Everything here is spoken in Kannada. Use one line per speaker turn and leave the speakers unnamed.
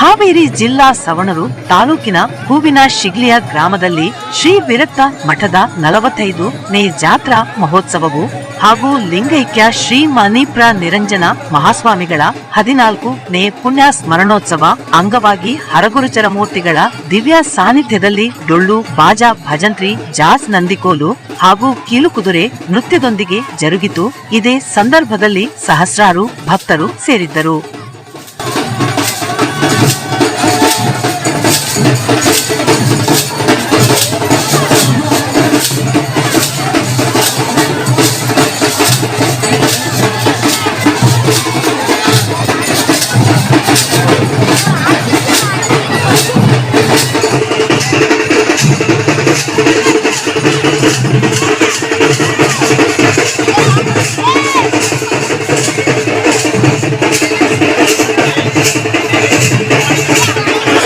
ಹಾವೇರಿ ಜಿಲ್ಲಾ ಸವಣರು ತಾಲೂಕಿನ ಹೂವಿನ ಶಿಗ್ಲಿಯ ಗ್ರಾಮದಲ್ಲಿ ಶ್ರೀ ವಿರಕ್ತ ಮಠದ ನಲವತ್ತೈದು ನೇ ಜಾತ್ರಾ ಮಹೋತ್ಸವವು ಹಾಗೂ ಲಿಂಗೈಕ್ಯ ಶ್ರೀ ಮಣಿಪ್ರ ನಿರಂಜನ ಮಹಾಸ್ವಾಮಿಗಳ ಹದಿನಾಲ್ಕು ನೇ ಪುಣ್ಯ ಸ್ಮರಣೋತ್ಸವ ಅಂಗವಾಗಿ ಹರಗುರುಚರ ಮೂರ್ತಿಗಳ ದಿವ್ಯ ಸಾನ್ನಿಧ್ಯದಲ್ಲಿ ಡೊಳ್ಳು, ಬಾಜಾ, ಭಜಂತ್ರಿ, ಜಾಸ್ ನಂದಿಕೋಲು ಹಾಗೂ ಕೀಲುಕುದುರೆ ನೃತ್ಯದೊಂದಿಗೆ ಜರುಗಿತು. ಇದೇ ಸಂದರ್ಭದಲ್ಲಿ ಸಹಸ್ರಾರು ಭಕ್ತರು ಸೇರಿದ್ದರು. Thank